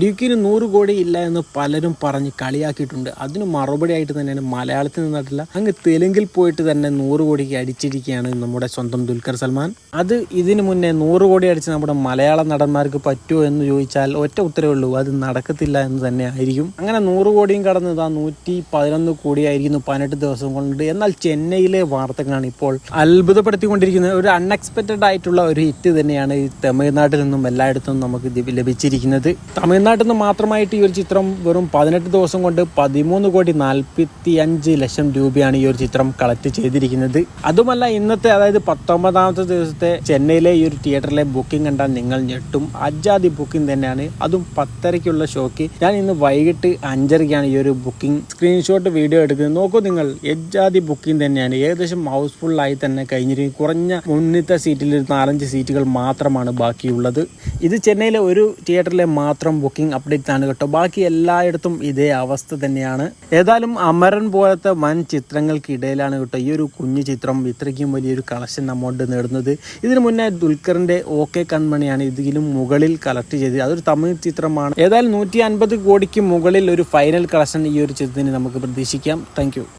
ഡ്യൂക്കിന് നൂറ് കോടി ഇല്ല എന്ന് പലരും പറഞ്ഞ് കളിയാക്കിയിട്ടുണ്ട്. അതിന് മറുപടി ആയിട്ട് തന്നെയാണ് മലയാളത്തിൽ നിന്നിട്ടില്ല അങ്ങ് തെലുങ്കിൽ പോയിട്ട് തന്നെ നൂറ് കോടിക്ക് അടിച്ചിരിക്കുകയാണ് നമ്മുടെ സ്വന്തം ദുൽഖർ സൽമാൻ. അത് ഇതിന് മുന്നേ നൂറ് കോടി അടിച്ച് നമ്മുടെ മലയാള നടന്മാർക്ക് പറ്റുമോ എന്ന് ചോദിച്ചാൽ ഒറ്റ ഉത്തരവേ ഉള്ളൂ. അത് നടക്കത്തില്ല എന്ന് തന്നെ ആയിരിക്കും. അങ്ങനെ നൂറ് കോടിയും കടന്ന് ഇതാ നൂറ്റി പതിനൊന്ന് കോടിയായിരിക്കുന്നു പതിനെട്ട് ദിവസം കൊണ്ട് എന്നാൽ ചെന്നൈയിലെ വാർത്തകളാണ് ഇപ്പോൾ അത്ഭുതപ്പെടുത്തിക്കൊണ്ടിരിക്കുന്നത്. ഒരു അൺഎക്സ്പെക്റ്റഡ് ആയിട്ടുള്ള ഒരു ഹിറ്റ് തന്നെയാണ് ഈ തമിഴ്നാട്ടിൽ നിന്നും എല്ലായിടത്തും നമുക്ക് ലഭിച്ചിരിക്കുന്നത്. ലഭിച്ചിരിക്കുന്നത് തമിഴ്നാട്ടിൽ നിന്ന് മാത്രമായിട്ട് ഈ ഒരു ചിത്രം വെറും പതിനെട്ട് ദിവസം കൊണ്ട് പതിമൂന്ന് കോടി നാൽപ്പത്തി അഞ്ച് ലക്ഷം രൂപയാണ് ഈ ഒരു ചിത്രം കളക്ട് ചെയ്തിരിക്കുന്നത്. അതുമല്ല ഇന്നത്തെ അതായത് പത്തൊമ്പതാമത്തെ ദിവസത്തെ ചെന്നൈയിലെ ഈ ഒരു തിയേറ്ററിലെ ബുക്കിംഗ് കണ്ടാൽ നിങ്ങൾ ഞെട്ടും. അജാതി ബുക്കിംഗ് തന്നെയാണ്. അതും പത്തരയ്ക്കുള്ള ഷോക്ക് ഞാൻ ഇന്ന് വൈകിട്ട് അഞ്ചരയ്ക്കാണ് ഈ ഒരു ബുക്കിംഗ് സ്ക്രീൻഷോട്ട് വീഡിയോ എടുക്കുന്നത്. നോക്കൂ നിങ്ങൾ എജാതി ബുക്കിംഗ് തന്നെയാണ്. ഏകദേശം ഹൗസ്ഫുള്ളായി തന്നെ കഴിഞ്ഞിരിക്കും കുറഞ്ഞ മുന്നിത്തെ സീറ്റിൽ ഒരു നാലഞ്ച് സീറ്റുകൾ മാത്രമാണ് ബാക്കിയുള്ളത്. ഇത് ചെന്നൈയിലെ ഒരു തിയേറ്ററിലെ മാത്രം ബുക്കിംഗ് അപ്ഡേറ്റ് ആണ് കേട്ടോ. ബാക്കി എല്ലായിടത്തും ഇതേ അവസ്ഥ തന്നെയാണ്. ഏതായാലും അമരൻ പോലത്തെ വൻ ചിത്രങ്ങൾക്കിടയിലാണ് കേട്ടോ ഈ ഒരു കുഞ്ഞു ചിത്രം ഇത്രയ്ക്കും വലിയൊരു കളക്ഷൻ അമൗണ്ട് നേടുന്നത്. ഇതിനു മുന്നേ ദുൽഖറിന്റെ ഓക്കെ കൺമണിയാണ് ഇതിലും മുകളിൽ കളക്ട് ചെയ്തത്. അതൊരു തമിഴ് ചിത്രമാണ്. ഏതായാലും നൂറ്റി അൻപത് കോടിക്ക് മുകളിൽ ഒരു ഫൈനൽ കളക്ഷൻ ഈ ഒരു ചിത്രത്തിന് നമുക്ക് പ്രതീക്ഷിക്കാം. താങ്ക്